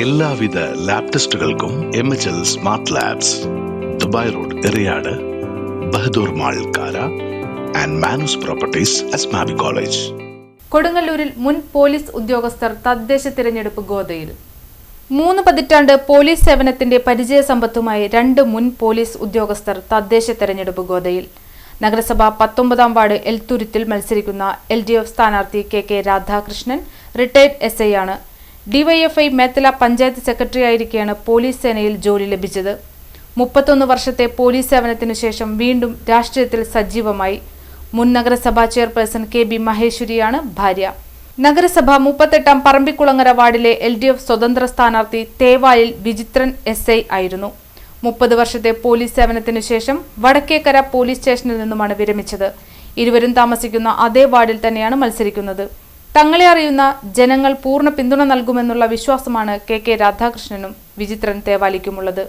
എല്ലാവിധ lab ടെസ്റ്റുകൾക്കും M H L smart labs Dubai road Eriyad Bahadur mall Kara and Manoos properties Asmabi college. കൊടുങ്ങല്ലൂരിൽ മുൻ police ഉദ്യോഗസ്ഥർ തദ്ദേശ തിരഞ്ഞെടുപ്പ് ഗോതയിൽ. മൂന്ന് പതിറ്റാണ്ട് പോലീസ് സേവനത്തിന്റെ പരിചയ സമ്പത്തുമായി രണ്ട് മുൻ പോലീസ് ഉദ്യോഗസ്ഥർ തദ്ദേശ തെരഞ്ഞെടുപ്പ് ഗോതയിൽ. നഗരസഭ പത്തൊമ്പതാം വാർഡ് എൽത്തുരുത്തിൽ മത്സരിക്കുന്ന എൽ ഡി എഫ് സ്ഥാനാർത്ഥി K K Radhakrishnan retired S I ആണ്. ഡിവൈഎഫ്ഐ മേത്തല പഞ്ചായത്ത് സെക്രട്ടറി ആയിരിക്കെയാണ് പോലീസ് സേനയിൽ ജോലി ലഭിച്ചത്. മുപ്പത്തൊന്ന് വർഷത്തെ പോലീസ് സേവനത്തിനു ശേഷം വീണ്ടും രാഷ്ട്രീയത്തിൽ സജീവമായി. മുൻ നഗരസഭാ ചെയർപേഴ്സൺ കെ ബി മഹേശ്വരിയാണ് ഭാര്യ. നഗരസഭ മുപ്പത്തെട്ടാം പറമ്പിക്കുളങ്ങര വാർഡിലെ എൽ ഡി എഫ് സ്വതന്ത്ര സ്ഥാനാർത്ഥി തേവായിൽ വിചിത്രൻ എസ് ഐ ആയിരുന്നു. മുപ്പത് വർഷത്തെ പോലീസ് സേവനത്തിനു ശേഷം വടക്കേക്കര പോലീസ് സ്റ്റേഷനിൽ നിന്നുമാണ് വിരമിച്ചത്. ഇരുവരും താമസിക്കുന്ന അതേ വാർഡിൽ തന്നെയാണ് മത്സരിക്കുന്നത്. തങ്ങളെ അറിയുന്ന ജനങ്ങൾ പൂർണ പിന്തുണ നൽകുമെന്നുള്ള വിശ്വാസമാണ് കെ കെ രാധാകൃഷ്ണനും വിചിത്രൻ തേവാലിക്കുമുള്ളത്